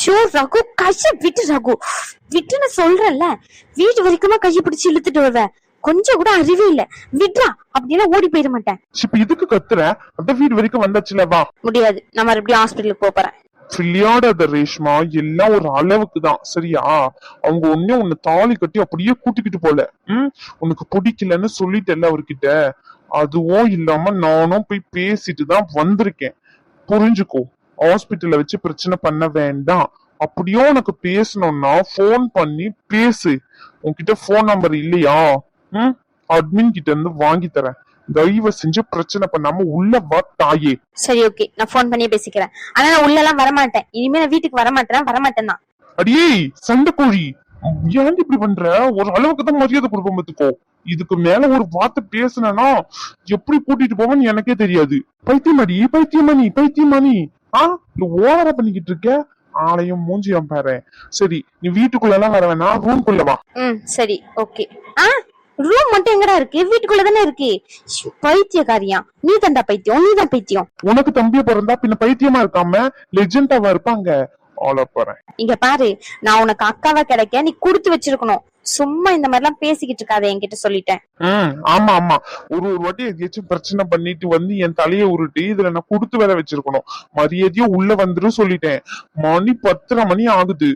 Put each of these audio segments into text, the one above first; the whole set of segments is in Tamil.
ஷோ ரகு கைய விட்டு ரகு விட்டுன்னு சொல்றேன்ல வீட்டு வரைக்குமா கையை பிடிச்சு இழுத்துட்டு வருவ. கொஞ்சம் கூட அறிவே இல்ல. விட்றா அப்படின்னா ஓடி போயிட மாட்டேன். இப்ப இதுக்கு கத்துற? அந்த வீடு வரைக்கும் வந்தாச்சுல வா. முடியாது. நான் மறுபடியும் ஹாஸ்பிட்டலுக்கு போறேன். விளையாடாத ரேஷ்மா எல்லாம் ஒரு அளவுக்கு தான் சரியா? அவங்க ஒன்னே உன்னை தாலி கட்டி அப்படியே கூட்டிக்கிட்டு போல. ம்? உனக்கு பிடிக்கலன்னு சொல்லிட்டேல்ல அவர்கிட்ட. அதுவும் இல்லாம நானும் போய் பேசிட்டு தான் வந்திருக்கேன். புரிஞ்சுக்கோ. ஹாஸ்பிட்டல்ல வச்சு பிரச்சனை பண்ண வேண்டாம். அப்படியே உனக்கு பேசணும்னா ஃபோன் பண்ணி பேசு. உன்கிட்ட ஃபோன் நம்பர் இல்லையா? ம்? அட்மின் கிட்ட இருந்து வாங்கி தரேன். தயவு செஞ்சு பிரச்சனை பண்ணாம உள்ள வா தாயே. சரி ஓகே நான் ஃபோன் பண்ணியே பேசிக்கிறேன். ஆனா நான் உள்ள எல்லாம் வரமாட்டேன். இனிமே நான் வீட்டுக்கு வரமாட்டேன்? வரமாட்டேன் தான் அடியே சண்டை கோழி. ஏன் இப்படி பண்ற? ஒரு அளவுக்கு தான் மரியாதை கொடுப்போம் பாத்துக்கோ இதுக்கு மேல ஒரு வார்த்தை பேசுனேன்னா எப்படி கூட்டிட்டு போவேன்னு எனக்கே தெரியாது. பைத்தியமடி பைத்தியமணி பைத்தியமணி ஆ? இந்த ஓவரா பண்ணிக்கிட்டு இருக்க? ஆளையும் மூஞ்சியம் பாரு சரி நீ வீட்டுக்குள்ள எல்லாம் வர வேணாம். ரூம்குள்ள வா. ம் சரி ஓகே. ஆ? ரூம் மட்டும் எங்கடா இருக்கு? வீட்டுக்குள்ள தானே இருக்கு பைத்தியக்காரியா. நீ தண்டா பைத்தியம் நீ தான் பைத்தியம். உனக்கு தம்பிய பிறந்தா பின்ன பைத்தியமா இருக்காம லெஜெண்டாவா இருப்பாங்க. ஆள போறேன். இங்க பாரு நான் உனக்கு அக்காவா கிடைக்க நீ கொடுத்து வச்சிருக்கணும். சும்மா இந்த மாதிரி எல்லாம் பேசிக்கிட்டு இருக்காத என்கிட்ட சொல்லிட்டேன். ம் ஆமா ஆமா. ஒரு ஒரு வாட்டி எதையாச்சும் பிரச்சனை பண்ணிட்டு வந்து என் தலையை உருட்டி இதுல நான் கொடுத்து வேலை வச்சிருக்கணும். மரியாதையா உள்ள வந்துரும் சொல்லிட்டேன். மணி பத்தரை மணி ஆகுது.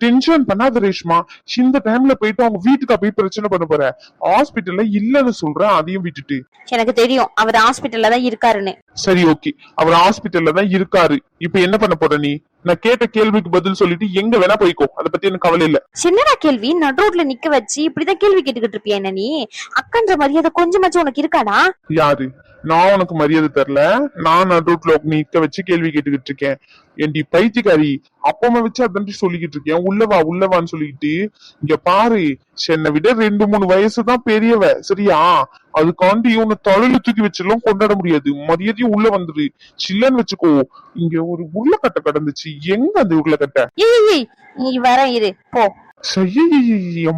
டென்ஷன் பண்ணாத ரேஷ்மா. இந்த டைம்ல போயிட்டு அவங்க வீட்டுக்கா போய் பிரச்சனை பண்ண போற. ஹாஸ்பிட்டல்ல இல்லன்னு சொல்றேன் அதையும் விட்டுட்டு. எனக்கு தெரியும் அவர் ஹாஸ்பிட்டல்ல தான் இருக்காருன்னு. சரி ஓகே அவர் ஹாஸ்பிட்டல்ல தான் இருக்காரு. இப்ப என்ன பண்ண போற நீ? நான் கேட்ட கேள்விக்கு பதில் சொல்லிட்டு எங்க வேணா போய்க்கோ. அத பத்தி எனக்கு கவலை இல்ல. சின்னடா கேள்வி நடு ரோட்ல நிக்க வச்சு இப்படிதான் கேள்வி கேட்டுக்கிட்டு இருப்பியா என்ன நீ? அக்கன்ற மரியாதை கொஞ்சமாச்சும் உனக்கு இருக்காடா? யாரு? நான் உனக்கு மரியாதை தரல. நான் நடுவுல நிக்க வச்சு கேள்வி கேட்டுக்கிட்டு இருக்கேன். ஏண்டி பைத்தியக்காரி அப்பமா வச்சு அதான் சொல்லிக்கிட்டு இருக்கேன். உள்ளவா உள்ளவான்னு சொல்லிக்கிட்டு இங்க பாரு. என்னை விட ரெண்டு மூணு வயசு தான் பெரியவ. சரியா? அதுக்காண்டி உன்னை தொழில தூக்கி வச்செல்லாம் கொண்டாட முடியாது. மரியாதையும் உள்ள வந்துரு. சில்லன்னு வச்சுக்கோ. இங்க ஒரு உருளைக்கட்டை கடந்துச்சு. எங்க அந்த உருளைக்கட்டை? நீ வர இரு போ.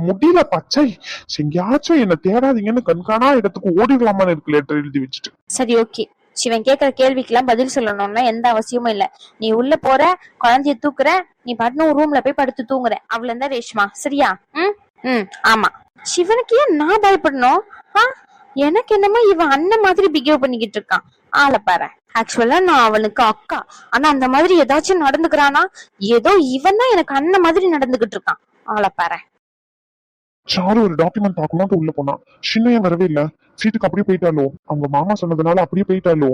முடியல பச்சை. எங்கேயாச்சும் என்ன தேடாதீங்கன்னு கண்காணா இடத்துக்கு ஓடிடலாமான்னு இருக்கு லெட்டர் எழுதி வச்சுட்டு. சரி ஓகே. சிவன் கேக்குற கேள்விக்கெல்லாம் பதில் சொல்லணும்னா எந்த அவசியமும் இல்ல. நீ உள்ள போற குழந்தைய தூக்குற நீ பாட்டுன்னு ரூம்ல போய் படுத்து தூங்குற. அவ்வளவுதான் ரேஷ்மா. சரியா? ம்? ம் ஆமா. சிவனுக்கு ஏன் நான் பயப்படணும்? ஆ? எனக்கு என்னமோ இவன் அண்ணன் மாதிரி பிஹேவ் பண்ணிக்கிட்டு இருக்கான். ஆளை பாரு. ஆக்சுவலா நான் அவனுக்கு அக்கா. ஆனா அந்த மாதிரி ஏதாச்சும் நடந்துக்கிறானா? ஏதோ இவன் தான் எனக்கு அண்ணன் மாதிரி நடந்துகிட்டு இருக்கான். ஆளை பாரு. சாரு ஒரு டாக்குமெண்ட் பார்க்கணும்னு உள்ள போனா சின்னையன் வரவே இல்ல? வீட்டுக்கு அப்படியே போயிட்டாலோ அவங்க மாமா சொன்னதுனால அப்படியே போயிட்டாலோ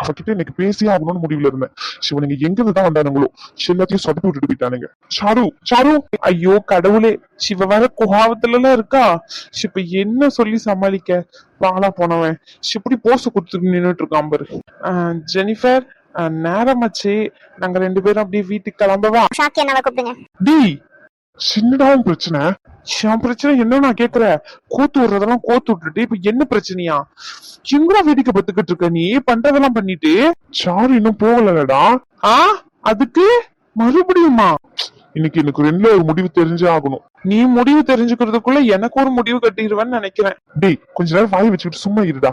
அவகிட்ட எனக்கு பேசியே ஆகணும்னு முடிவுல இருந்தேன். சிவனுங்க எங்க இருந்து தான் வந்தானுங்களோ எல்லாத்தையும் சொதப்பி விட்டுட்டு போயிட்டானுங்க. சாரு சாரு ஐயோ கடவுளே! சிவ வேற குகாவத்துல எல்லாம் இருக்கா இப்ப என்ன சொல்லி சமாளிக்க? பாலா போனவன். இப்படி போஸ் கொடுத்துட்டு நின்னுட்டு இருக்கான் பாரு. ஜெனிஃபர் நேரமாச்சு நாங்க ரெண்டு பேரும் அப்படியே வீட்டுக்கு கிளம்பவா? ஷாக்கி என்னவா கூப்பிடுங்க. டேய்! சின்னடாவும் பிரச்சனை. என் பிரச்சனை என்ன நான் கேக்குற கோத்து விடுறதெல்லாம் கோத்து விட்டுட்டு இப்ப என்ன பிரச்சனையா? எங்கடா வேடிக்கை பத்துக்கிட்டு இருக்க நீ? பண்றதெல்லாம் பண்ணிட்டு. சாரு இன்னும் போகலடா. ஆ? அதுக்கு? மறுபடியுமா? இன்னைக்கு எனக்கு ரெண்டுல ஒரு முடிவு தெரிஞ்சே ஆகணும். நீ முடிவு தெரிஞ்சுக்கிறதுக்குள்ள எனக்கு ஒரு முடிவு கட்டிடுவேன்னு நினைக்கிறேன். டேய் கொஞ்ச நேரம் வாய் வச்சுக்கிட்டு சும்மா இருடா.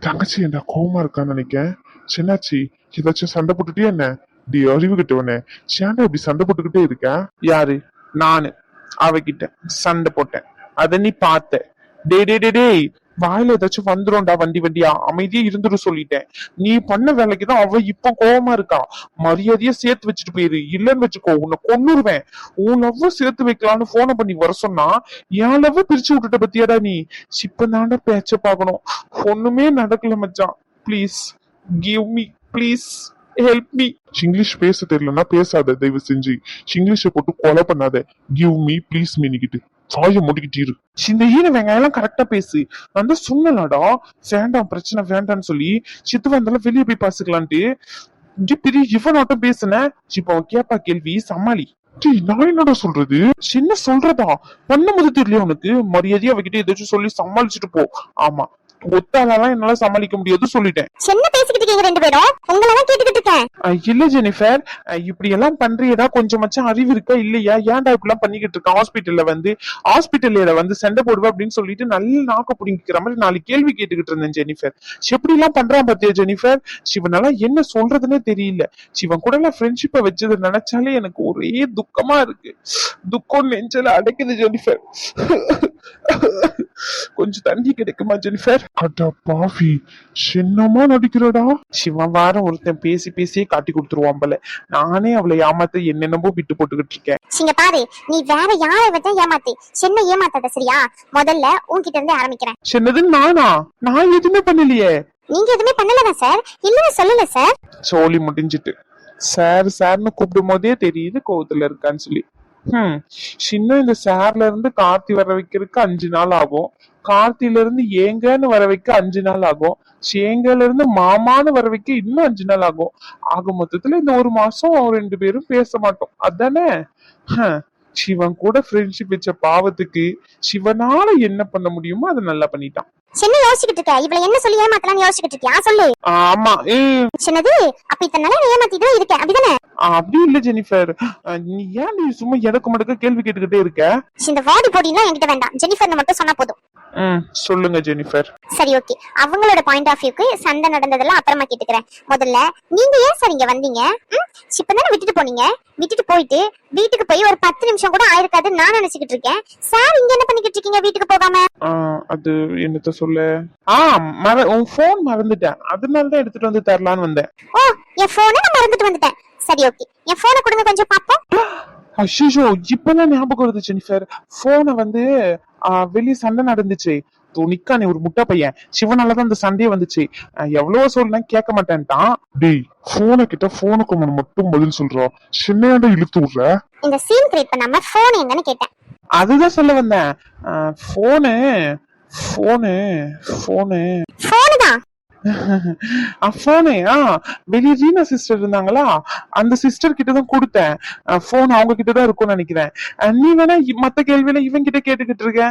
தங்கச்சி என்ன கோவமா இருக்கான்னு நினைக்கேன் சின்னாச்சி ஏதாச்சும் சண்டை போட்டுட்டே என்ன? டி அறிவு கிட்டவனே சேண்டா இப்படி சண்டை போட்டுக்கிட்டே இருக்க? யாரு? நானு. அவகிட்ட சண்டை போட்டேன். அத நீ பார்த்த. டே டே டே டேய். வாயில ஏதாச்சும் வந்துரும்டா வண்டி வண்டியா? அமைதியா இருந்துட்டு சொல்லிட்டேன். நீ பண்ண வேலைக்கு தான் அவ இப்ப கோவமா இருக்கா? மரியாதையா சேர்த்து வச்சுட்டு போயிரு. இல்லன்னு வச்சுக்கோ உன்னை கொன்னுருவேன். உன் லவ் சேர்த்து வைக்கலாம்னு போனை பண்ணி வர சொன்னா என் லவ் பிரிச்சு விட்டுட்ட பத்தியாடா நீ? இப்ப பேச்ச பாக்கணும் ஒண்ணுமே நடக்கல மச்சான். Please give me please help me English பேச தெரியலன்னா பேசாத தயவு செஞ்சு. இங்கிலீஷை போட்டு கொலை பண்ணாத. கிவ் மீ ப்ளீஸ் மீனிக்கிட்டு சாய முடிக்கிட்டு இரு. இந்த ஈன வெங்காயம் எல்லாம் கரெக்டா பேசு. நான் தான் சொன்னலடா வேண்டாம் பிரச்சனை வேண்டாம்னு சொல்லி. சித்து வந்தாலும் வெளியே போய் பாத்துக்கலான்ட்டு இப்படி பெரிய இவனாட்டம் பேசுனேன் இப்ப அவன் கேப்பா கேள்வி சமாளி. நான் என்னடா சொல்றது? என்ன சொல்றதா? பண்ணும்போது தெரியல உனக்கு? மரியாதையா அவகிட்ட ஏதாச்சும் சொல்லி சமாளிச்சுட்டு போ. ஆமா. ஒத்தாலாம் என்னால சமாளிக்க முடியாது சொல்லிட்டேன். என்ன பேசிக்கிட்டு இருக்கீங்க ரெண்டு பேரும். உங்களை தான் கேட்டுக்கிட்டு இருக்கேன். இல்ல ஜெனிஃபர். இப்படி எல்லாம் பண்றியதா கொஞ்சமாச்சும் அறிவு இருக்கா இல்லையா? ஏன்டா இப்படி எல்லாம் பண்ணிக்கிட்டு இருக்க? ஹாஸ்பிட்டல்ல வந்து ஹாஸ்பிட்டல்ல வந்து சண்டை போடுவ அப்படின்னு சொல்லிட்டு நல்ல நாக்க பிடிங்கிக்கிற மாதிரி நாலு கேள்வி கேட்டுக்கிட்டு இருந்தேன் ஜெனிஃபர். எப்படி எல்லாம் பண்றான் பாத்தியா ஜெனிஃபர்? சிவனால என்ன சொல்றதுன்னே தெரியல. சிவன் கூட எல்லாம் ஃப்ரெண்ட்ஷிப்பை வச்சதை நினைச்சாலே எனக்கு ஒரே துக்கமா இருக்கு. துக்கம் நெஞ்சல அடைக்குது ஜெனிஃபர். கொஞ்சம் தண்ணி கிடைக்குமா ஜெனிஃபர்? அட பாவி சின்னமா நடிக்கிறடா. சிவன் வாரம் ஒருத்தன் பேசி பேசியே காட்டி கொடுத்துருவான் போல. நானே அவளை ஏமாத்த என்னென்னமோ விட்டு போட்டுக்கிட்டு இருக்கேன். சிங்க பாரு நீ வேற யாரை வச்சா ஏமாத்து? என்ன ஏமாத்தாத சரியா? முதல்ல உன்கிட்ட இருந்தே ஆரம்பிக்கிறேன். சின்னது நானா? நான் எதுவுமே பண்ணலையே. நீங்க எதுவுமே பண்ணலதான் சார். இல்லன்னு சொல்லல சார். சோலி முடிஞ்சிட்டு. சார் சார்னு கூப்பிடும் போதே தெரியுது கோவத்துல இருக்கான்னு சொல்லி. ஹம் சின்ன இந்த சார்ல இருந்து கார்த்தி வர வைக்கிறதுக்கு அஞ்சு நாள் ஆகும். கார்த்தில இருந்து ஏங்கன்னு வர வைக்க அஞ்சு நாள் ஆகும். சேங்கல இருந்து மாமான்னு வர வைக்க இன்னும் அஞ்சு நாள் ஆகும். ஆக மொத்தத்துல இந்த ஒரு மாசம் ரெண்டு பேரும் பேச மாட்டோம். அதானே? சிவன் கூட ஃப்ரெண்ட்ஷிப் வச்ச பாவத்துக்கு சிவனால என்ன பண்ண முடியுமோ அதை நல்லா பண்ணிட்டான். சின்ன யோசிச்சுக்கிட்டு இருக்க. இவளை என்ன சொல்லி ஏமாத்தலாம்னு யோசிச்சுக்கிட்டு இருக்கியா? சொல்லு. ஆமா. சின்னது அப்ப இத்தனை நாளா ஏமாத்திட்டு இருக்க. அப்படிதானே? அப்படி இல்ல ஜெனிஃபர். நீ ஏன் நீ சும்மா எடக்கு மடக்க கேள்வி கேட்டுக்கிட்டே இருக்க? இந்த வாடி போட்டிலாம் என்கிட்ட வேண்டாம். ஜெனிஃபர் மட்டும் சொன்னா போதும். சொல்லுங்க ஜெனிஃபர். சரி ஓகே. அவங்களோட பாயிண்ட் ஆஃப் வியூக்கு சண்டை நடந்ததெல்லாம் அப்புறமா கேட்டுக்கிறேன். முதல்ல நீங்க ஏன் சார் இங்க வந்தீங்க? இப்பதானே விட்டுட்டு போனீங்க? விட்டுட்டு போயிட்டு வீட்டுக்கு போய் ஒரு பத்து நிமிஷம் கூட ஆயிருக்காதுன்னு நான் நினைச்சுக்கிட்டு இருக்கேன். சார் இங்க என்ன பண்ணிக்கிட்டு இருக்கீங்க வீட்டுக்கு போகாம? அது என்னத்த சொல்ல. ஆ மற உன் ஃபோன் மறந்துட்டேன். அதனால தான் எடுத்துட்டு வந்து தரலான்னு வந்தேன். ஓ என் போனை நான் மறந்துட்டு வந்துட்டேன். சரி ஓகே என் போனை கொடுங்க கொஞ்சம் பாப்போம் அஷிஷோ இப்பதான் ஞாபகம் வருது ஜெனிஃபர் போனை வந்து ஆஹ் வெளிய சண்டை நடந்துச்சு. துணிக்கா நீ ஒரு முட்டை பையன். சிவனாலதான் அந்த சண்டையே வந்துச்சு. எவ்வளவோ சொல்ல கேட்க மாட்டேன்ட்டான். டேய் போனை கிட்ட போனுக்கு மட்டும் பதில் சொல்றா. சின்னையாண்ட இழுத்து விடுற? இந்த சீன் கிரியேட் பண்ணாம போன் எங்கன்னு கேட்டேன். அதுதான் சொல்ல வந்தேன். போனு போனு போனு போனு தான் போனு ஆ. வெளிய ரீனா சிஸ்டர் இருந்தாங்களா? அந்த சிஸ்டர் கிட்ட தான் கொடுத்தேன் போன் அவங்க கிட்ட தான் இருக்கும்னு நினைக்கிறேன். நீ வேணா மத்த கேள்வியில இவன் கிட்ட கேட்டுக்கிட்டு இருக்க.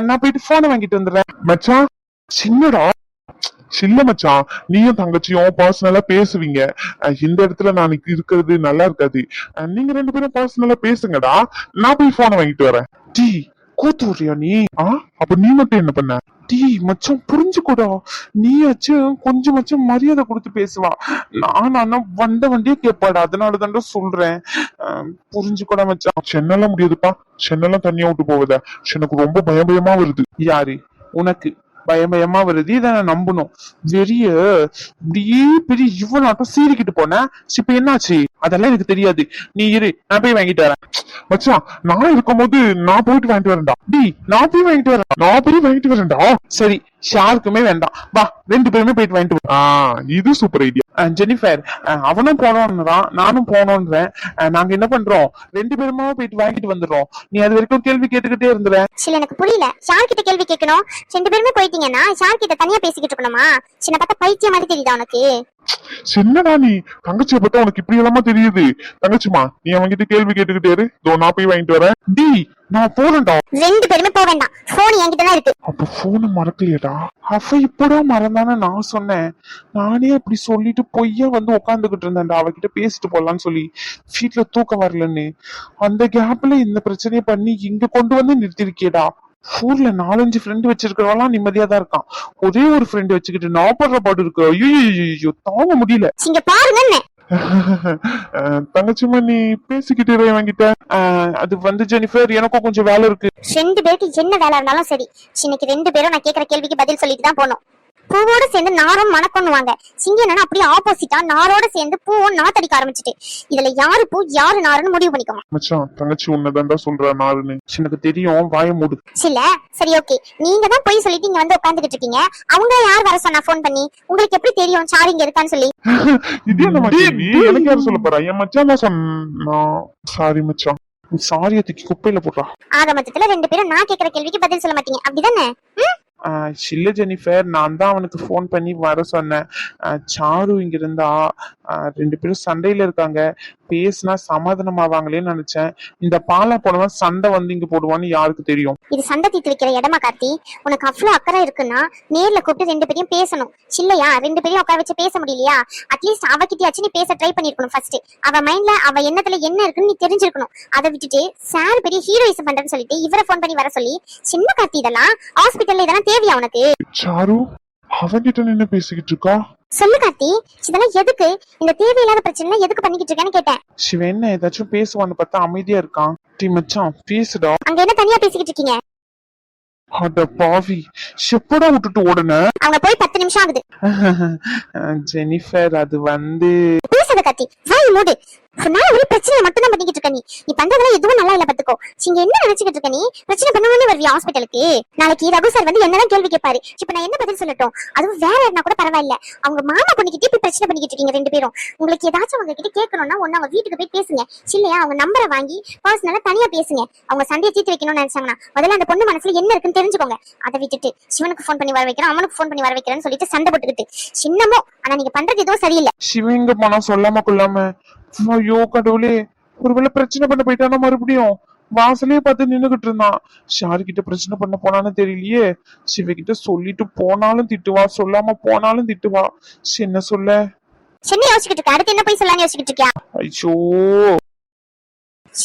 நான் போயிட்டு போனை வாங்கிட்டு வந்துடுறேன். மச்சான் சின்னடா. சில்ல மச்சான் நீயும் தங்கச்சியும் பர்சனலா பேசுவீங்க. இந்த இடத்துல நான் இருக்கிறது நல்லா இருக்காது. நீங்க ரெண்டு பேரும் பர்சனலா பேசுங்கடா. நான் போய் போனை வாங்கிட்டு வரேன். டீ. கூத்துறியா நீ? ஆ? அப்ப நீ மட்டும் என்ன பண்ண? டீ மச்சான் புரிஞ்சுக்கூடா. நீயாச்சும் கொஞ்சமாச்சும் மரியாதை கொடுத்து பேசுவா. நான் ஆனா வண்ட வண்டியே கேட்பாடா அதனால தான்டா சொல்றேன். புரிஞ்சுக்கூடா மச்சான். சென்னெல்லாம் முடியாதுப்பா. சென்னெல்லாம் தனியா விட்டு போவத எனக்கு ரொம்ப பயம் பயமா வருது. யாரு? உனக்கு பயம் பயமா வருது? இதை நான் நம்பணும். வெறிய இப்படியே பெரிய இவ்வளவு சீறிக்கிட்டு போனேன் இப்ப என்னாச்சு? அதெல்லாம் எனக்கு தெரியாது. நீ இரு நான் போய் வாங்கிட்டு வரேன். மச்சான் நான் இருக்கும்போது நான் போயிட்டு வாங்கிட்டு வரேன்டா. டி நான் போய் வாங்கிட்டு வரேன். நான் போய் வாங்கிட்டு வரேன்டா. சரி ஷாருக்குமே வேண்டாம். வா ரெண்டு பேருமே போயிட்டு வாங்கிட்டு வா. ஆ இது சூப்பர் ஐடியா ஜெனிஃபர் அவனும் போனோன்றான் நானும் போனோன்றேன். நாங்க என்ன பண்றோம்? ரெண்டு பேருமா போயிட்டு வாங்கிட்டு வந்துடுறோம். நீ அது வரைக்கும் கேள்வி கேட்டுக்கிட்டே இருந்துற. சில எனக்கு புரியல. யார்கிட்ட கேள்வி கேட்கணும். ரெண்டு பேருமே போயிட்டீங்கன்னா யார்கிட்ட தனியா பேசிக்கிட்டு இருக்கணுமா? சின்ன பார்த்தா பைத்தியம் மாதிரி தெரியுதா உனக்கு? சின்னடா நீ? தங்கச்சியை பார்த்தா உனக்கு இப்படி எல்லாமா தெரியுது. தங்கச்சிமா நீ அவன்கிட்ட கேள்வி கேட்டுக்கிட்டே இரு. இதோ நான் போய் வாங்கிட்டு வரேன். டி நான் போறேன்டா ரெண்டு பேருமே போக வேண்டாம். போன் என்கிட்ட தான் இருக்கு. அப்ப போனை மறக்கலையடா. அவ இப்படா மறந்தானே நான் சொன்னேன். நானே அப்படி சொல்லிட்டு பொய்யா வந்து உட்காந்துக்கிட்டு இருந்தேன்டா. அவகிட்ட பேசிட்டு போலான்னு சொல்லி. வீட்டுல தூக்கம் வரலன்னு. அந்த கேப்ல இந்த பிரச்சனையை பண்ணி இங்க கொண்டு வந்து நிறுத்திருக்கேடா ஊர்ல நாலஞ்சு ஃப்ரெண்டு வச்சிருக்கிறவெல்லாம் நிம்மதியா தான் இருக்கான். ஒரே ஒரு ஃப்ரெண்டு வச்சுக்கிட்டு நான் படுற பாடு இருக்கு. ஐயோ தாங்க முடியல. இங்க பாருங்க தங்கச்சிமா நீ பேசிக்கிட்டே ஆஹ் அது வந்து ஜெனிஃபர் எனக்கும் கொஞ்சம் வேலை இருக்கு. ரெண்டு பேருக்கு என்ன வேலை இருந்தாலும் சரி. இன்னைக்கு ரெண்டு பேரும் நான் கேக்குற கேள்விக்கு பதில் சொல்லிட்டு தான் போகணும். பூவோட சேர்ந்து நாரும் மணக்கொண்ணுவாங்க சிங்கம் என்னன்னா அப்படியே ஆப்போசிட்டா நாரோட சேர்ந்து பூவும் நாத்தடிக்க ஆரம்பிச்சிட்டு. இதுல யாரு பூ யாரு நாருன்னு முடிவு பண்ணிக்கோங்க மச்சான் தங்கச்சி உன்னதான்டா சொல்றா நாருன்னு. எனக்கு தெரியும் வாய மூடு. சில சரி ஓகே நீங்க தான் போய் சொல்லிட்டு இங்க வந்து உட்காந்துக்கிட்டு இருக்கீங்க. அவங்க யார் வர சொன்னா ஃபோன் பண்ணி? உங்களுக்கு எப்படி தெரியும் சார் இங்க இருக்கான்னு சொல்லி? இது என்ன மச்சான் நீ எனக்கு யாரும் சொல்ல போறா? என் மச்சான் தான் சொன்னா சாரி மச்சான். சாரியை தூக்கி குப்பையில போடுறா. ஆக மொத்தத்துல ரெண்டு பேரும் நான் கேக்குற கேள்விக்கு பதில் சொல்ல மாட்டீங்க. அப்படிதானே? இல்ல ஜெனிஃபர் நான் தான் அவனுக்கு ஃபோன் பண்ணி வர சொன்னேன். சாரு இங்க இருந்தா ஆஹ் ரெண்டு பேரும் சண்டையில இருக்காங்க. பேசினா சமாதானமாவாங்களேன்னு நினைச்சேன். இந்த பாலா போனவன் சண்டை வந்து இங்க போடுவான்னு யாருக்கு தெரியும்? இது சண்டை தீர்த்து வைக்கிற இடமா கார்த்தி? உனக்கு அவ்வளவு அக்கறை இருக்குன்னா நேர்ல கூப்பிட்டு ரெண்டு பேரையும் பேசணும். இல்லையா ரெண்டு பேரையும் உட்கார வச்சு பேச முடியலையா? அட்லீஸ்ட் அவகிட்டயாச்சும் நீ பேச ட்ரை பண்ணிருக்கணும் ஃபர்ஸ்ட் அவ மைண்ட்ல அவ எண்ணத்துல என்ன இருக்குன்னு நீ தெரிஞ்சிருக்கணும். அதை விட்டுட்டு சார் பெரிய ஹீரோயிசம் பண்றேன்னு சொல்லிட்டு இவரை ஃபோன் பண்ணி வர சொல்லி சின்ன கார்த்தி இதெல்லாம் ஹாஸ்பிட்டல்ல இதெல்லாம் தேவையா உனக்கு? சாரு அவன்கிட்ட நின்னு பேசிக்கிட்டு இருக்கா? சொல்லு கார்த்தி இதெல்லாம் எதுக்கு? இந்த தேவையில்லாத பிரச்சனை எதுக்கு பண்ணிக்கிட்டு இருக்கேன்னு கேட்டேன். சிவன் என்ன ஏதாச்சும் பேசுவான்னு பார்த்தா அமைதியா இருக்கான். டி மச்சான் பேசுடா. அங்க என்ன தனியா பேசிக்கிட்டு இருக்கீங்க? அட பாவி எப்படா விட்டுட்டு ஓடுன? அவங்க போய் பத்து நிமிஷம் ஆகுது. ஜெனிஃபர் அது வந்து பேசாத கார்த்தி வாய் மூடு. உன்னால ஒரு பிரச்சனையை மட்டும் தான் பண்ணிக்கிட்டு இருக்க நீ. நீ பண்றதெல்லாம் எதுவும் நல்லா இல்ல பாத்துக்கோ. நீங்க என்ன நினைச்சுக்கிட்டு இருக்க நீ? பிரச்சனை பண்ணணும்னு வருவியா ஹாஸ்பிட்டலுக்கு நாளைக்கு ரகு சார் வந்து என்னதான் கேள்வி கேட்பாரு இப்ப நான் என்ன பதில் சொல்லட்டும்? அதுவும் வேற யாருனா கூட பரவாயில்ல. அவங்க மாமா பண்ணிக்கிட்டு இப்ப பிரச்சனை பண்ணிக்கிட்டு இருக்கீங்க ரெண்டு பேரும். உங்களுக்கு ஏதாச்சும் அவங்க கிட்ட கேட்கணும்னா ஒன்னு அவங்க வீட்டுக்கு போய் பேசுங்க. இல்லையா? அவங்க நம்பரை வாங்கி பர்சனலா தனியா பேசுங்க. அவங்க சண்டையை தீர்த்து வைக்கணும்னு நினைச்சாங்கன்னா முதல்ல அந்த பொண்ணு மனசுல என்ன இருக்குன்னு தெரிஞ்சுக்கோங்க. அதை விட்டுட்டு சிவனுக்கு ஃபோன் பண்ணி வர வைக்கிறேன் அவனுக்கு ஃபோன் பண்ணி வர வைக்கிறேன்னு சொல்லிட்டு சண்டை போட்டுக்கிட்டு. சின்னமோ ஆனா நீங்க பண்றது எதுவும் சரியில்லை. சிவங்க போனா சொல்லாம கொள்ளாம. ஐயோ கடவுளே. ஒருவேளை பிரச்சனை பண்ண போயிட்டானா மறுபடியும்? வாசலே பார்த்து நின்னுகிட்டு இருந்தான். ஷாரு கிட்ட பிரச்சனை பண்ண போனான்னு தெரியலையே. சிவ கிட்ட சொல்லிட்டு போனாலும் திட்டுவா சொல்லாம போனாலும் திட்டுவா. என்ன சொல்ல? என்ன யோசிச்சுக்கிட்டு இருக்க. அடுத்து என்ன போய் சொல்லலாம்னு யோசிச்சுக்கிட்டு இருக்கியா? ஐயோ.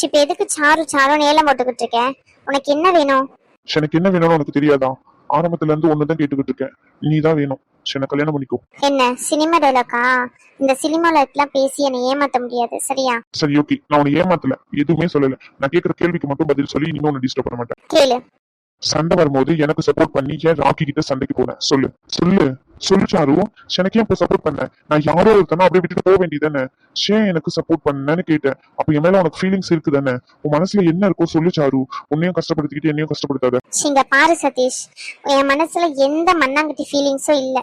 இப்ப எதுக்கு சாரு சாரு நேலம் போட்டுக்கிட்டு இருக்க? உனக்கு என்ன வேணும்? எனக்கு என்ன வேணும்னு உனக்கு தெரியாதா? ஆரம்பத்துல இருந்து ஒண்ணுதான் கேட்டுக்கிட்டு இருக்கேன். நீ தான் வேணும். எனக்கு கல்யாணம் பண்ணிக்கோ. என்ன சினிமா டைலாக்கா இந்த சினிமால எல்லாம் பேசி என்னை ஏமாத்த முடியாது சரியா? சரி ஓகே நான் உன்னை ஏமாத்தல. எதுவுமே சொல்லல. நான் கேக்குற கேள்விக்கு மட்டும் பதில் சொல்லி இன்னும் உன்னை டிஸ்டர்ப் பண்ண மாட்டேன். கேளு. சண்டை வரும்போது எனக்கு சப்போர்ட் பண்ணி ஏன் ராக்கி கிட்ட சண்டைக்கு போனேன் சொல்லு. சொல்லு. சொல்லு சாரு எனக்கு ஏன் சப்போர்ட் பண்ண? நான் யாரோ ஒருத்தனா அப்படியே விட்டுட்டு போக வேண்டியதானே ஏன் எனக்கு சப்போர்ட் பண்ணேன்னு கேட்டேன். அப்ப என் மேல உனக்கு ஃபீலிங்ஸ் இருக்கு தானே உன் மனசுல என்ன இருக்கோ சொல்லு சாரு உன்னையும் கஷ்டப்படுத்திக்கிட்டு என்னையும் கஷ்டப்படுத்தாத. இங்க பாரு சதீஷ். என் மனசுல எந்த மண்ணாங்கட்டி ஃபீலிங்ஸும் இல்ல.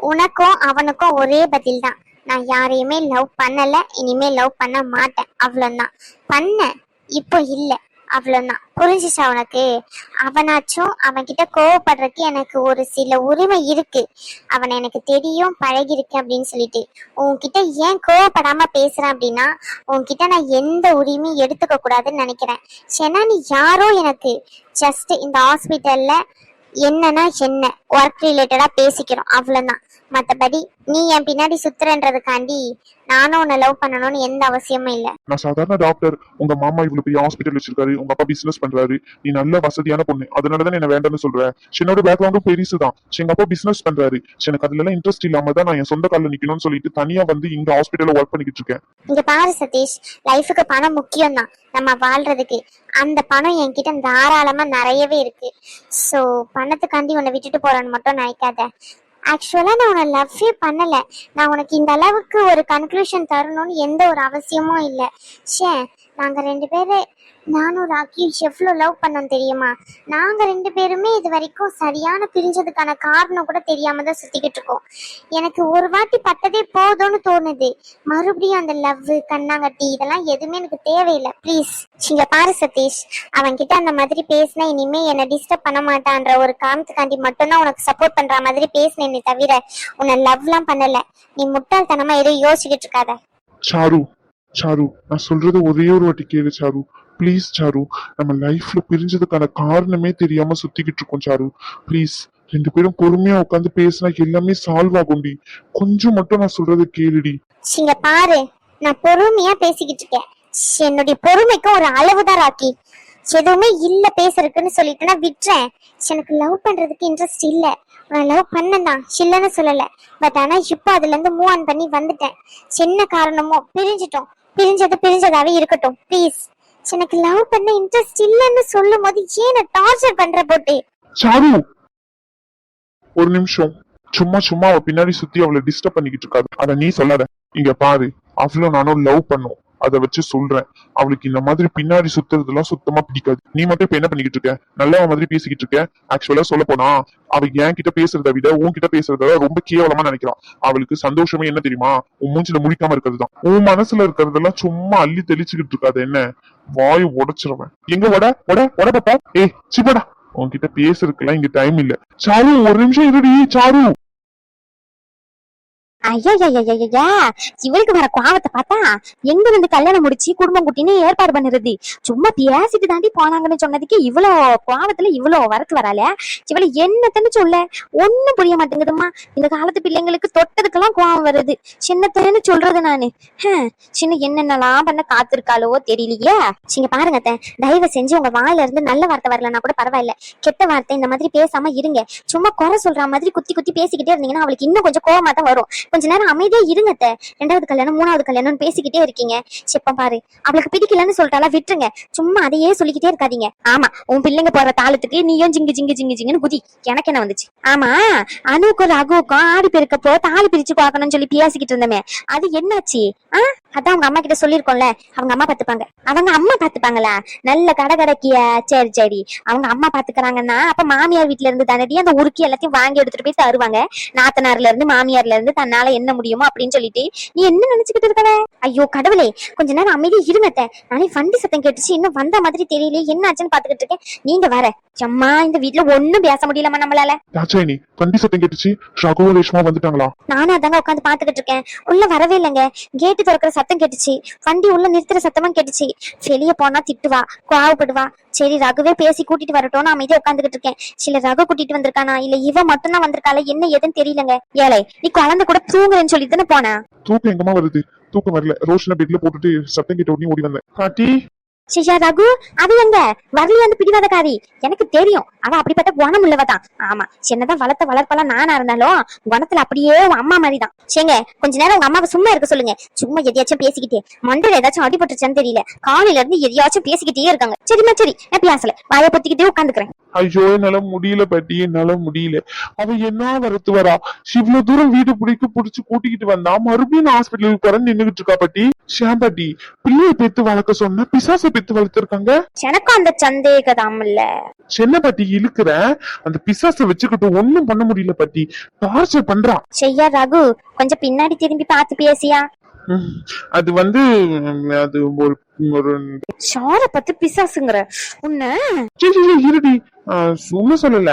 உனக்கும் அவனுக்கும் ஒரே பதில் தான் நான் யாரையுமே லவ் பண்ணல இனிமே லவ் பண்ண மாட்டேன். அவ்வளவுதான். பண்ண இப்போ இல்ல. அவ்வளவுதான். புரிஞ்சுச்சா உனக்கு? அவனாச்சும் அவன்கிட்ட கோவப்படுறதுக்கு எனக்கு ஒரு சில உரிமை இருக்கு. அவனை எனக்கு தெரியும் பழகிருக்கு அப்படின்னு சொல்லிட்டு. உன்கிட்ட ஏன் கோவப்படாம பேசுறேன் அப்படின்னா உன்கிட்ட நான் எந்த உரிமையும் எடுத்துக்க கூடாதுன்னு நினைக்கிறேன். ஏன்னா நீ யாரோ எனக்கு ஜஸ்ட் இந்த ஹாஸ்பிட்டல்ல என்னன்னா என்ன ஒர்க் ரிலேட்டடா பேசிக்கிறோம் அவ்வளவுதான். மத்தபடி நீ என் பின்னாடி சுத்துறன்றதுக்காண்டி நானும் உன்னை லவ் பண்ணணும்னு எந்த அவசியமும் இல்ல. நான் சாதாரண டாக்டர் உங்க மாமா இவ்வளவு பெரிய ஹாஸ்பிட்டல் வச்சிருக்காரு. உங்க அப்பா பிசினஸ் பண்றாரு. நீ நல்ல வசதியான பொண்ணு. அதனாலதான் என்ன வேண்டாம்னு சொல்றேன் என்னோட பேக்ரவுண்டும் பெருசு தான். எங்க அப்பா பிசினஸ் பண்றாரு. எனக்கு அதுல எல்லாம் இன்ட்ரெஸ்ட் இல்லாம தான் நான் என் சொந்த காலில் நிக்கணும்னு சொல்லிட்டு தனியா வந்து இங்க ஹாஸ்பிட்டல்ல ஒர்க் பண்ணிக்கிட்டு இருக்கேன். இங்க பாரு சதீஷ் லைஃபுக்கு பணம் முக்கியம் தான். நம்ம வாழ்றதுக்கு. அந்த பணம் என்கிட்ட தாராளமா நிறையவே இருக்கு. சோ பணத்துக்காண்டி உன்னை விட்டுட்டு போறேன்னு மட்டும் நினைக்காத. ஆக்சுவலாக நான் உன்னை லவ்வே பண்ணலை. நான் உனக்கு இந்த அளவுக்கு ஒரு கன்க்ளூஷன் தரணும்னு எந்த ஒரு அவசியமும் இல்லை. ஷே நாங்க ரெண்டு பேரு நானும் ராக்கியும் எவ்வளோ லவ் பண்ணோம் தெரியுமா? நாங்க ரெண்டு பேருமே இது வரைக்கும் சரியான பிரிஞ்சதுக்கான காரணம் கூட தெரியாம தான் சுத்திக்கிட்டு இருக்கோம். எனக்கு ஒரு வாட்டி பட்டதே போதும்னு தோணுது. மறுபடியும் அந்த லவ் கண்ணாங்கட்டி இதெல்லாம் எதுவுமே எனக்கு தேவையில்லை. ப்ளீஸ் இங்க பாரு சதீஷ். அவன் கிட்ட அந்த மாதிரி பேசினா இனிமே என்ன டிஸ்டர்ப் பண்ண மாட்டான்ற ஒரு காரணத்துக்காண்டி மட்டும்தான் உனக்கு சப்போர்ட் பண்ற மாதிரி பேசினேனே தவிர. உன்னை லவ்லாம் பண்ணல. நீ முட்டாள்தனமா எதுவும் யோசிச்சுக்கிட்டு இருக்காத. சாரு சாரு நான் சொல்றது ஒரே ஒரு வாட்டி கேளு சாரு. ப்ளீஸ் சாரு நம்ம லைஃப்ல பிரிஞ்சதுக்கான காரணமே தெரியாம சுத்திக்கிட்டு இருக்கோம் சாரு. ப்ளீஸ் ரெண்டு பேரும் பொறுமையா உட்காந்து பேசினா எல்லாமே சால்வ் ஆகும்டி கொஞ்சம் மட்டும் நான் சொல்றது கேளுடி இங்க பாரு நான் பொறுமையா பேசிக்கிட்டு இருக்கேன். என்னுடைய பொறுமைக்கு ஒரு அளவுதான் ராக்கி. எதுவுமே இல்ல பேசுறதுக்குன்னு சொல்லிட்டு நான் விட்டுறேன். எனக்கு லவ் பண்றதுக்கு இன்ட்ரெஸ்ட் இல்ல. நான் லவ் பண்ணதான் இல்லைன்னு சொல்லல. பட் ஆனா இப்போ அதுல இருந்து மூவ் ஆன் பண்ணி வந்துட்டேன். என்ன காரணமோ பிரிஞ்சிட்டோம். பிரிஞ்சது பிரிஞ்சதாவே இருக்கட்டும் ப்ளீஸ் எனக்கு லவ் பண்ண இன்ட்ரெஸ்ட் இல்லைன்னு சொல்லும் போது ஏன் டார்ச்சர் பண்ற போட்டு? சாரு! ஒரு நிமிஷம். சும்மா சும்மா அவ பின்னாடி சுத்தி அவளை டிஸ்டர்ப் பண்ணிக்கிட்டு இருக்காது. அத நீ சொல்லாத. இங்க பாரு. அவ்வளவு நானும் லவ் பண்ணோம். அதை வச்சு சொல்றேன். அவளுக்கு இந்த மாதிரி பின்னாடி சுத்துறதெல்லாம் சுத்தமா பிடிக்காது. நீ மட்டும் இப்ப என்ன பண்ணிக்கிட்டு இருக்க? நல்ல மாதிரி பேசிக்கிட்டு இருக்க? ஆக்சுவலா சொல்ல போனா அவ என் கிட்ட பேசுறத விட உன்கிட்ட பேசுறத ரொம்ப கேவலமா நினைக்கிறான். அவளுக்கு சந்தோஷமே என்ன தெரியுமா? உன் மூஞ்சில முடிக்காம இருக்கிறது தான் உன் மனசுல இருக்கிறதெல்லாம் சும்மா அள்ளி தெளிச்சுக்கிட்டு இருக்காது என்ன? வாய் உடைச்சிருவேன். எங்க வட? உட உட பாப்பா? ஏய் சிப்படா உன்கிட்ட பேசுறதுக்கெல்லாம் இங்க டைம் இல்ல. சாரு ஒரு நிமிஷம் இருடி சாரு. ஐயா இவளுக்கு வர கோவத்தை பார்த்தா எங்க இருந்து கல்யாணம் முடிச்சு குடும்பம் குட்டின்னு ஏற்பாடு பண்ணுறது சும்மா பேசிட்டு தாண்டி போனாங்கன்னு சொன்னதுக்கு இவ்வளோ கோவத்துல இவ்வளோ வரத்து வராளே. இவளை என்னத்தன்னு சொல்ல? ஒண்ணும் புரிய மாட்டேங்குதுமா இந்த காலத்து பிள்ளைங்களுக்கு தொட்டதுக்கெல்லாம் கோவம் வருது. சின்னத்தன்னு சொல்றது நானு. ஹம், சின்ன என்னென்னலாம் பண்ண காத்திருக்காளோ தெரியலையே. நீங்க பாருங்க தயவு செஞ்சு உங்க வாயில இருந்து நல்ல வார்த்தை வரலன்னா கூட பரவாயில்ல. கெட்ட வார்த்தை இந்த மாதிரி பேசாம இருங்க. சும்மா குறை சொல்ற மாதிரி குத்தி குத்தி பேசிக்கிட்டே இருந்தீங்கன்னா அவளுக்கு இன்னும் கொஞ்சம் கோவமா தான் வரும். கொஞ்ச நேரம் அமைதியா இருங்கத்த ரெண்டாவது கல்யாணம் மூணாவது கல்யாணம்னு பேசிக்கிட்டே இருக்கீங்க. செப்ப பாரு. அவளுக்கு பிடிக்கலன்னு சொல்லிட்டாலா விட்டுருங்க. சும்மா அதையே சொல்லிக்கிட்டே இருக்காதீங்க. ஆமா உன் பிள்ளைங்க போற தாளத்துக்கு நீயும் ஜிங்கு ஜிங்கு ஜிங்கு ஜிங்குன்னு குதி. எனக்கு என்ன வந்துச்சு? ஆமா அணுக்கும் ரகுவுக்கும் ஆடி பெருக்கப்போ தாலி பிரிச்சு பாக்கணும்னு சொல்லி பேசிக்கிட்டு இருந்தோமே. அது என்னாச்சு? ஆ? அதான் அவங்க அம்மா கிட்ட சொல்லிருக்கோம்ல அவங்க அம்மா பாத்துப்பாங்க. அவங்க அம்மா பாத்துப்பாங்களா? நல்ல கடை கடைக்கிய? சரி சரி. அவங்க அம்மா பாத்துக்கறாங்கன்னா அப்ப மாமியார் வீட்ல இருந்து தானடி அந்த உருக்கி எல்லாத்தையும் வாங்கி எடுத்துட்டு போய் தருவாங்க. நாத்தனார்ல இருந்து மாமியார்ல இருந்து தன்னால என்ன முடியுமோ அப்படின்னு சொல்லிட்டு நீ என்ன நினைச்சுக்கிட்டு இருக்கவ? ஐயோ கடவுளே கொஞ்ச நேரம் அமைதியா இருங்கத்த நானே வண்டி சத்தம் கேட்டுச்சு. இன்னும் வந்த மாதிரி தெரியலையே. என்ன ஆச்சுன்னு பாத்துக்கிட்டு இருக்கேன். நீங்க வர. அம்மா இந்த வீட்ல ஒண்ணும் பேச முடியலம்மா நம்மளால. தாச்சாயினி வண்டி சத்தம் கேட்டுச்சு. ரகுவும் ரேஷ்மா வந்துட்டாங்களா? நானும் அதாங்க உட்காந்து பாத்துக்கிட்டு இருக்கேன். உள்ள வரவே இல்லைங்க. கேட்டு திறக்கிற சத்தம் கேட்டுச்சு. வண்டி உள்ள நிறுத்துற சத்தமும் கேட்டுச்சு. வெளிய போனா திட்டுவா கோவப்படுவா. சரி ரகுவே பேசி கூட்டிட்டு வரட்டும் நான் அமைதியா உட்காந்துக்கிட்டு இருக்கேன். சில ரகு கூட்டிட்டு வந்திருக்கானா? இல்ல இவ மட்டும் தான் வந்திருக்காளா? என்ன ஏதுன்னு தெரியலங்க. ஏழை நீ குழந்தை கூட தூங்குறேன்னு சொல்லி தானே போன தூக்கம் எங்கம்மா வருது? தூக்கம் வரல. ரோஷனை பெட்ல போட்டுட்டு சத்தம் கேட்ட உடனே ஓடி வந்தேன். பாட்டி சிஷா ரகு அது எங்க? வரலி அந்த பிடிவாதக்காரி. எனக்கு தெரியும். அவ அப்படிப்பட்ட குணம் உள்ளவதான் ஆமா சின்னதான் வளர்த்த வளர்ப்பெல்லாம் நானா இருந்தாலும் குணத்துல அப்படியே உன் அம்மா மாதிரி தான் சேங்க கொஞ்ச நேரம் உங்க அம்மாவை சும்மா இருக்க சொல்லுங்க. சும்மா எதையாச்சும் பேசிக்கிட்டே. மண்டல ஏதாச்சும் அடிபட்டுருச்சான்னு தெரியல. காலையில இருந்து எதையாச்சும் பேசிக்கிட்டே இருக்காங்க. சரிம்மா சரி. நான் பேசல. வாயை பத்திக்கிட்டே உட்காந்துக்கிறேன். ஐயோ என்னால முடியல பாட்டி. என்னால முடியல. அவ என்ன வரத்து வரா இவ்வளவு தூரம் வீடு பிடிக்க புடிச்சு கூட்டிக்கிட்டு வந்தா மறுபடியும் நான் ஹாஸ்பிட்டலுக்கு போறேன்னு நின்னுகிட்டு இருக்கா பாட்டி? ஷாம் பாட்டி பிள்ளைய பெத்து வளர்க்க சொன்ன பிசாச பெத்து வளர்த்திருக்காங்க? எனக்கும் அந்த சந்தேகதாம் இல்ல. சின்ன பாட்டி இழுக்கிற அந்த பிசாச வச்சுக்கிட்டு ஒண்ணும் பண்ண முடியல பாட்டி. டார்ச்சர் பண்றா. செய்யா ரகு. கொஞ்சம் பின்னாடி திரும்பி பார்த்து பேசியா. அது வந்து அது ஒரு ஒரு ஷார பத்து பிசாசுங்கிற. உன்ன? இருடி. சும்மா சொல்லல.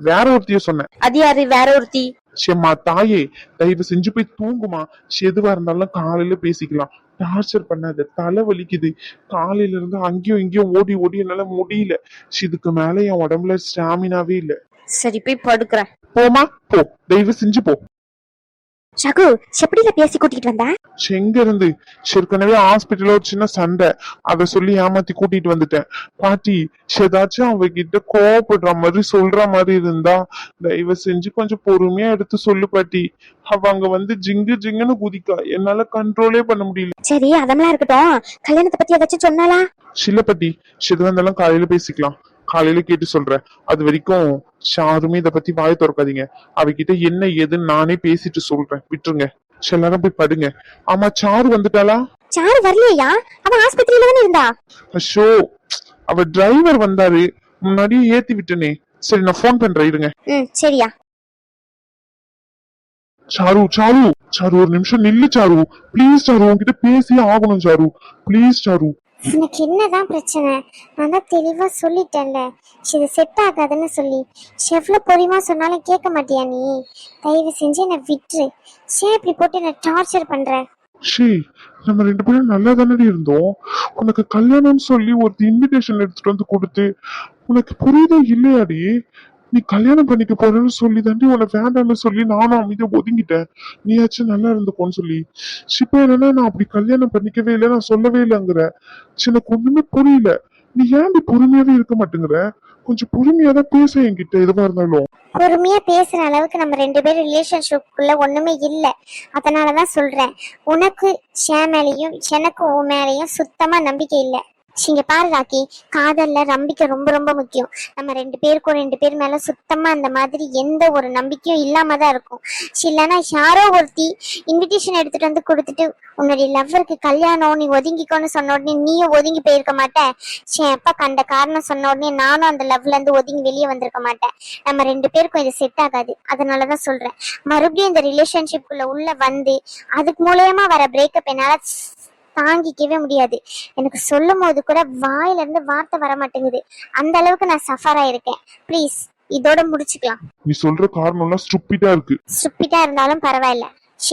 வேற ஒருத்திய சொன்னேன். அது யாரு? வேற ஒருத்தி? சேம்மா தாயே. தயவு செஞ்சு போய் தூங்குமா. எதுவா இருந்தாலும் காலையில பேசிக்கலாம். டார்ச்சர் பண்ணாத தலை வலிக்குது. காலையில இருந்து அங்கேயும் இங்கேயும் ஓடி ஓடி என்னால முடியல. இதுக்கு மேல என் உடம்புல ஸ்டாமினாவே இல்ல. சரி போய் படுக்கிறேன். போமா போ. தயவு செஞ்சு போ. ரகு எப்படில பேசி கூட்டிட்டு வந்த? எங்க இருந்து ஏற்கனவே ஹாஸ்பிட்டல்ல ஒரு சின்ன சண்டை. அத சொல்லி ஏமாத்தி கூட்டிட்டு வந்துட்டேன். பாட்டி ஏதாச்சும் அவகிட்ட கோவப்படுற மாதிரி சொல்ற மாதிரி இருந்தா தயவு செஞ்சு கொஞ்சம் பொறுமையா எடுத்து சொல்லு பாட்டி. அவ அங்க வந்து ஜிங்கு ஜிங்குன்னு குதிக்கா. என்னால கண்ட்ரோலே பண்ண முடியல. சரி அதெல்லாம் இருக்கட்டும். கல்யாணத்தை பத்தி ஏதாச்சும் சொன்னாலா சில்லப்பட்டி எதுவா இருந்தாலும் காலையில பேசிக்கலாம். காலையில கேட்டு சொல்றேன். அது வரைக்கும் யாருமே இத பத்தி வாய திறக்காதீங்க. அவகிட்ட என்ன ஏதுன்னு நானே பேசிட்டு சொல்றேன். விட்டுருங்க. சரி, எல்லாரும் போய் படுங்க. ஆமா சாரு வந்துட்டாளா? சாரு வரலையா? அவன் ஆஸ்பத்திரியில தானே இருந்தா? அஷோ அவ டிரைவர் வந்தாரு. முன்னாடியே ஏத்தி விட்டனே. சரி நான் ஃபோன் பண்றேன் இருங்க. ம் சரியா. சாரு சாரு சாரு ஒரு நிமிஷம் நில்லு சாரு. ப்ளீஸ் சாரு உன்கிட்ட பேசியே ஆகணும் சாரு. Please sir. எனக்கு என்னதான் பிரச்சனை? நான் தான் தெளிவா சொல்லிட்டேன்ல. இது செட் ஆகாதுன்னு சொல்லி. எவ்வளவு பொறியுமா சொன்னாலும் கேட்க மாட்டியா நீ? தயவு செஞ்சு என்னை விட்டுரு. ஏன் இப்படி போட்டு என்ன டார்ச்சர் பண்ற. ஷே நம்ம ரெண்டு பேரும் நல்லா தானடி இருந்தோம். உனக்கு கல்யாணம்னு சொல்லி ஒரு இன்விடேஷன் எடுத்துட்டு வந்து கொடுத்து உனக்கு புரியுதோ இல்லையாடி? நீ கல்யாணம் பண்ணிக்க போறேன்னு சொல்லி தாண்டி உன்னை வேண்டாம்னு சொல்லி நானும் அமைதியா ஒதுங்கிட்டேன். நீயாச்சும் நல்லா இருந்துக்கோன்னு சொல்லி. இப்ப என்னன்னா நான் அப்படி கல்யாணம் பண்ணிக்கவே இல்லை நான் சொல்லவே இல்லைங்கிற. சரி, எனக்கு ஒண்ணுமே புரியல. நீ ஏன்டி பொறுமையாவே இருக்க மாட்டேங்கிற? கொஞ்சம் பொறுமையா தான் பேச என்கிட்ட எதுவா இருந்தாலும். பொறுமையா பேசுற அளவுக்கு நம்ம ரெண்டு பேரும் ரிலேஷன்ஷிப்புக்குள்ள ஒண்ணுமே இல்ல. அதனாலதான் சொல்றேன் உனக்கு ஷே மேலையும் எனக்கு உன் மேலையும் சுத்தமா நம்பிக்கை இல்லை. இங்க பாரு ராக்கி காதல்ல நம்பிக்கை ரொம்ப ரொம்ப முக்கியம். நம்ம ரெண்டு பேருக்கும் ரெண்டு பேர் மேல சுத்தமா அந்த மாதிரி எந்த ஒரு நம்பிக்கையும் இல்லாம தான் இருக்கும். இல்லைன்னா யாரோ ஒருத்தி இன்விடேஷன் எடுத்துட்டு வந்து கொடுத்துட்டு உன்னுடைய லவ்வருக்கு கல்யாணம் நீ ஒதுங்கிக்கோன்னு சொன்ன உடனே நீயும் ஒதுங்கி போயிருக்க மாட்ட. சே அப்பா கண்ட காரணம் சொன்ன உடனே நானும் அந்த லவ்ல இருந்து ஒதுங்கி வெளியே வந்திருக்க மாட்டேன். நம்ம ரெண்டு பேருக்கும் இது செட் ஆகாது. அதனாலதான் சொல்றேன். மறுபடியும் இந்த ரிலேஷன்ஷிப் உள்ள வந்து அதுக்கு மூலியமா வர பிரேக்கப் என்னால தாங்கிக்கவே முடியாது. எனக்கு சொல்லும் போது கூட வாயில இருந்து வார்த்தை வர மாட்டேங்குது. அந்த அளவுக்கு நான் சஃபர் ஆயிருக்கேன் ப்ளீஸ் இதோட முடிச்சுக்கலாம். நீ சொல்ற காரணம் எல்லாம் ஸ்டூப்பிடா இருக்கு. ஸ்டூப்பிட்டா இருந்தாலும் பரவாயில்ல.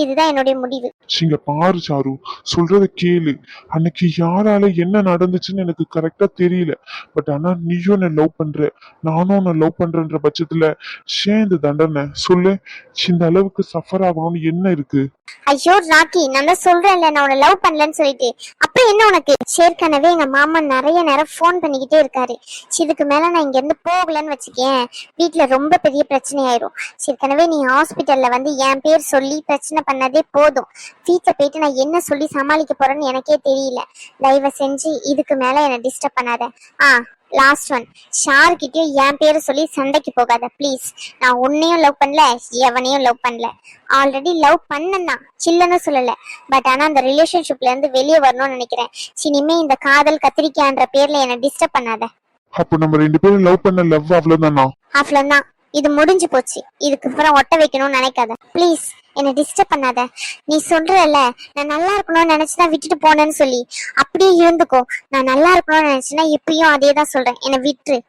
இதுதான் என்னுடைய முடிவு. இங்க பாரு சாரு சொல்றத கேளு. அன்னைக்கு யாரால என்ன நடந்துச்சுன்னு எனக்கு கரெக்டா தெரியல. பட் ஆனா நீயும் என்ன லவ் பண்ற நானும் உன்னை லவ் பண்றன்ற பட்சத்துல ஏன் இந்த தண்டனை. சொல்லு இந்த அளவுக்கு சஃபர் ஆகணும்னு என்ன இருக்கு? ஐயோ ராக்கி நான் தான் சொல்றேன்ல நான் உன்னை லவ் பண்ணலன்னு சொல்லிட்டு. அப்புறம் என்ன உனக்கு? ஏற்கனவே எங்க மாமா நிறைய நேரம் ஃபோன் பண்ணிக்கிட்டே இருக்காரு. இதுக்கு மேல நான் இங்க இருந்து போகலன்னு வச்சுக்கேன். வீட்ல ரொம்ப பெரிய பிரச்சனை ஆயிரும். ஏற்கனவே நீ ஹாஸ்பிட்டல்ல வந்து என் பேர் சொல்லி பிரச்சனை பண்ணதே போதும். வீட்ல போயிட்டு நான் என்ன சொல்லி சமாளிக்க போறேன்னு எனக்கே தெரியல. தயவு செஞ்சு இதுக்கு மேல என்னை டிஸ்டர்ப் பண்ணாத. ஆ லாஸ்ட் ஒன் ஷார்கிட்டயும் என் பேரை சொல்லி சண்டைக்கு போகாத ப்ளீஸ் நான் உன்னையும் லவ் பண்ணல எவனையும் லவ் பண்ணல. ஆல்ரெடி லவ் பண்ணேன் தான் சில்லன்னு சொல்லல. பட் ஆனா அந்த ரிலேஷன்ஷிப்ல இருந்து வெளியே வரணும்னு நினைக்கிறேன். இனிமே இந்த காதல் கத்திரிக்கான்ற பேர்ல என்னை டிஸ்டர்ப் பண்ணாத. அப்போ நம்ம ரெண்டு பேரும் லவ் பண்ண லவ் அவ்வளவுதானா? அவ்வளவுதான். இது முடிஞ்சு போச்சு. இதுக்கு அப்புறம் ஒட்ட வைக்கணும்னு நினைக்காத. ப்ளீஸ் என்னை டிஸ்டர்ப் பண்ணாத. நீ சொல்றல நான் நல்லா இருக்கணும்னு நினைச்சுதான் விட்டுட்டு போனேன்னு சொல்லி. அப்படியே இருந்துக்கோ. நான் நல்லா இருக்கணும்னு நினைச்சுன்னா எப்பயும் அதே தான் சொல்றேன். என்னை விட்டுரு.